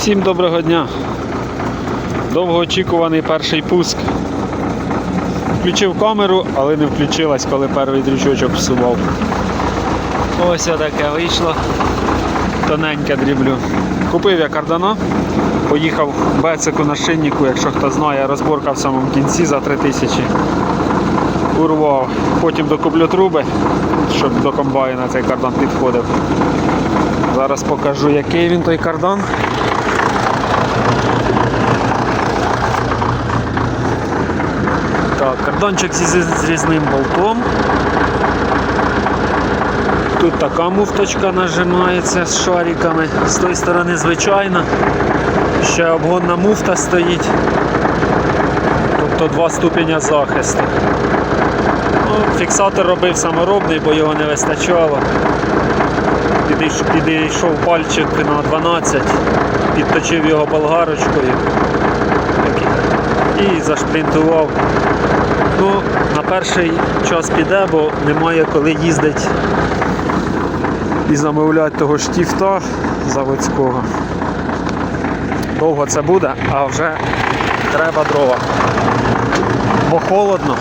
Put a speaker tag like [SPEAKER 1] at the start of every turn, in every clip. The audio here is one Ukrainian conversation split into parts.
[SPEAKER 1] Всім доброго дня. Довгоочікуваний перший пуск. Включив камеру, але не включилась, коли перший дрючочок всував. Ось таке вийшло. Тоненьке дріблю. Купив я кардана, поїхав бецику на шиннику, якщо хто знає, розборка в самому кінці за 3000. Урвав. Потім докуплю труби, щоб до комбайна цей кардан підходив. Зараз покажу, який він той кардан. Так, карданчик зі зрізним болтом. Тут така муфточка нажимається з шариками. З тої сторони звичайна. Ще обгонна муфта стоїть. Тобто два ступеня захисту. Ну, фіксатор робив саморобний, бо його не вистачало. Підійшов пальчик на 12, підточив його болгарочкою і зашплінтував. Ну, на перший час піде, бо немає коли їздити і замовляти того штіфта заводського. Довго це буде, а вже треба дрова. Бо холодно.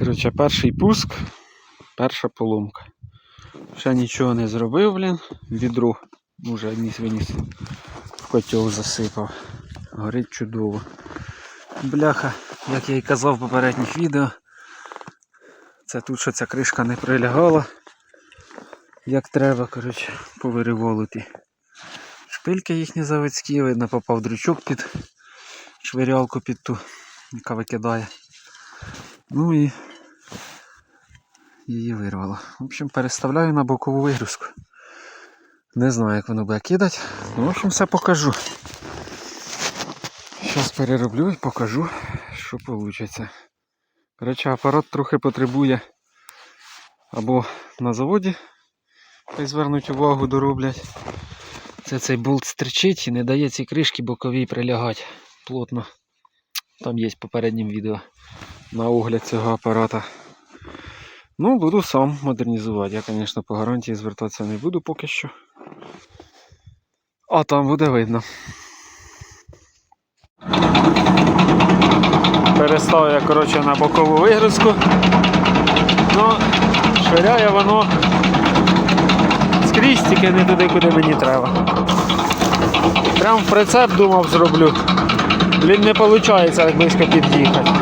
[SPEAKER 1] Коротше, перший пуск, перша поломка. Ще нічого не зробив, блін. Відро вже ніс виніс. В котел засипав. Горить чудово. Бляха, як я і казав в попередніх відео. Це тут що ця кришка не прилягала. Як треба, коротше, повириволити. Шпильки їхні заводські, видно, попав дрючок під швирялку під ту, яка викидає. Ну і її вирвало. В общем, переставляю на бокову вигрузку. Не знаю, як воно буде кидати. Ну, в общем, все покажу. Зараз перероблю і покажу, що вийде. Коротше, апарат трохи потребує або на заводі, хай звернуть увагу, дороблять. Це цей болт стричить і не дає ці кришки боковій прилягати плотно. Там є попереднім відео на огляд цього апарата. Ну, буду сам модернізувати. Я, звісно, по гарантії звертатися не буду поки що. А там буде видно. Перестав я, коротше, на бокову вигрузку. Ну, швиряє воно скрізь, тільки не туди, куди мені треба. Прям прицеп думав зроблю. Блін, не виходить так близько під'їхати.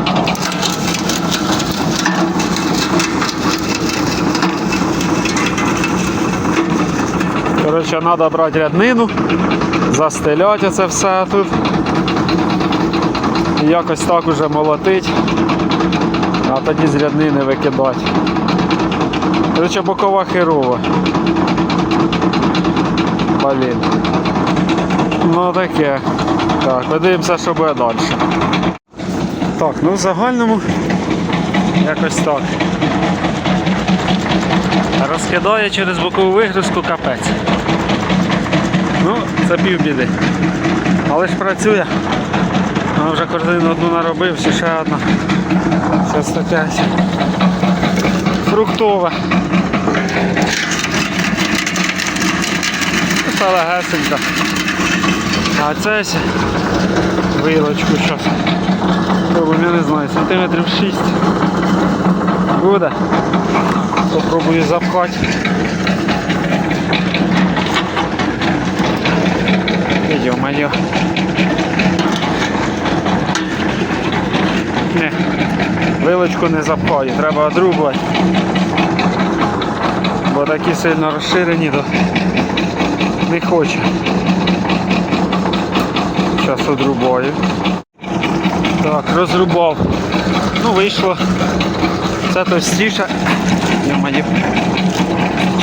[SPEAKER 1] Коротше, треба брати ряднину, застеляти це все тут. І якось так уже молотить, а тоді з ряднини викидати. Коротше, бокова херова. Блін. Ну таке. Так, подивимося, що буде далі. Так, ну в загальному якось так. Розкидає через бокову вигрузку капець. Ну, це півбіди. Але ж працює. А вже корзину одну наробив, ще одна. Це 105. Фруктове. Це легесенько. А це ось вилочку зараз. Я не знаю, сантиметрів 6 буде. Попробую запхати. Йо-моє. Не, вилочку не запхаю, треба одрубувати. Бо такі сильно розширені, то не хоче. Зараз одрубаю. Так, розрубав. Ну, вийшло. Це товстіше. Йо-моє.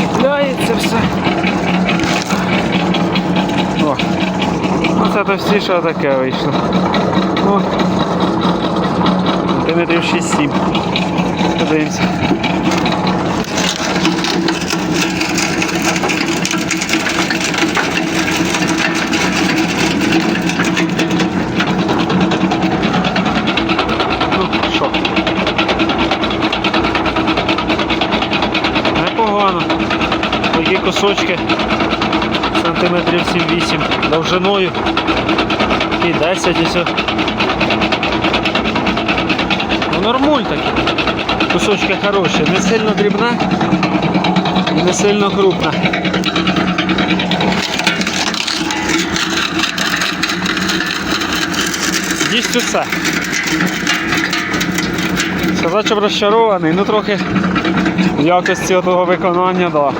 [SPEAKER 1] Чіпляється все. О. Ну, це товстіше таке вийшло. Ну, сантиметрів 6-7. Подивимося. Ну, що? Непогано. Кусочки сантиметрів 7-8 довжиною. І 10 і все. Ну нормуль такі. Кусочки хороші. Не сильно дрібна і не сильно крупна. Їсть усе. Сказати, щоб розчарований, ну трохи в якості того виконання, да.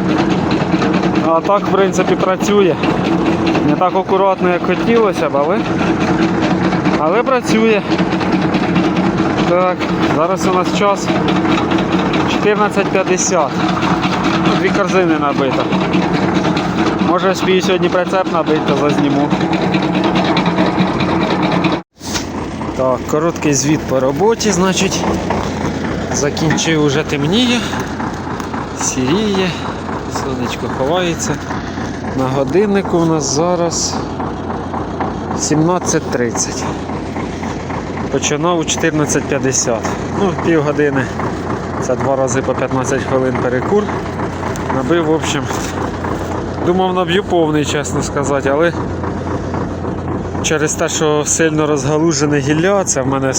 [SPEAKER 1] А так, в принципі, працює. Не так акуратно, як хотілося б, але, але працює. Так, зараз у нас час 14.50. Ну, Дві корзини набито. Може спію сьогодні прицеп набити, зазніму. Так, короткий звіт по роботі, значить. Закінчив уже темніє, сіріє, сонечко ховається. На годиннику у нас зараз 17.30. Починав у 14.50. Ну, пів години. Це два рази по 15 хвилин перекур. Набив, в общем, думав наб'ю повний, чесно сказати, але через те, що сильно розгалужене гілля, це в мене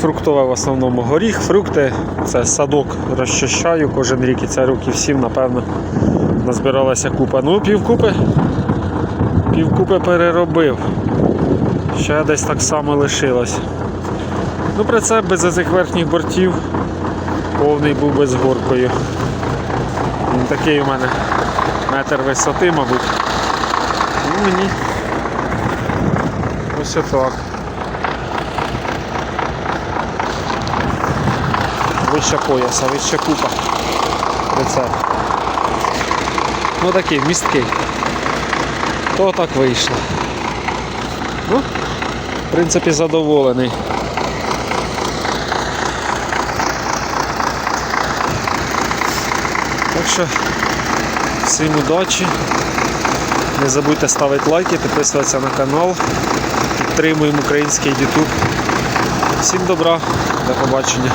[SPEAKER 1] фруктове в основному горіх, фрукти, це садок розчищаю кожен рік і це років сім, напевно, назбиралася купа. Ну, півкупи, півкупи переробив. Ще десь так само лишилось. Ну, прицеп без цих верхніх бортів повний був без горкою. Він такий у мене метр висоти, мабуть. Ну, мені ось отак. Вище пояса, вище купа. Прицеп. Ну такий місткий. То так вийшло. Ну, в принципі, задоволений. Так що всім удачі. Не забудьте ставити лайки, підписуватися на канал. Підтримуємо український YouTube. Всім добра, до побачення.